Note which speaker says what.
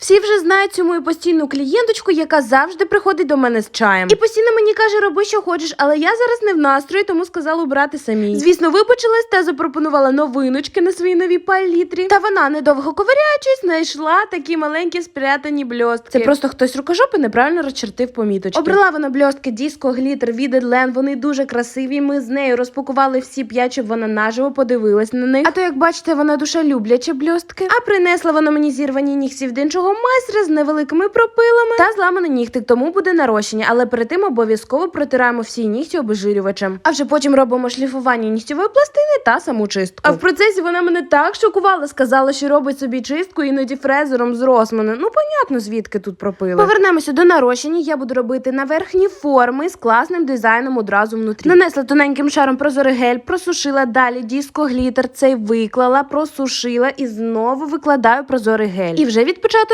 Speaker 1: Всі вже знають цю мою постійну клієнточку, яка завжди приходить до мене з чаєм. І постійно мені каже, роби, що хочеш, але я зараз не в настрої, тому сказала убрати самій. Звісно, вибачилась та запропонувала новиночки на своїй новій палітрі. Та вона, недовго ковиряючись, знайшла такі маленькі спрятані бльостки. Це просто хтось рукожопи неправильно розчертив поміточки. Обрала вона бльостки Disco Glitter від Edlen, вони дуже красиві. Ми з нею розпакували всі п'ять, щоб вона наживо подивилась на них. А то, як бачите, вона душа любляча бльостки. А принесла вона мені зірвані нігті в іншого майстра з невеликими пропилами та зламаний нігтик, тому буде нарощення. Але перед тим обов'язково протираємо всі нігті обезжирювачем. А вже потім робимо шліфування нігтєвої пластини та саму чистку. А в процесі вона мене так шокувала, сказала, що робить собі чистку іноді фрезером з Росмана. Ну, понятно, звідки тут пропили. Повернемося до нарощення. Я буду робити на верхні форми з класним дизайном одразу внутрі. Нанесла тоненьким шаром прозорий гель, просушила далі диско глітер, цей виклала, просушила і знову викладаю прозорий гель. І вже відпечатую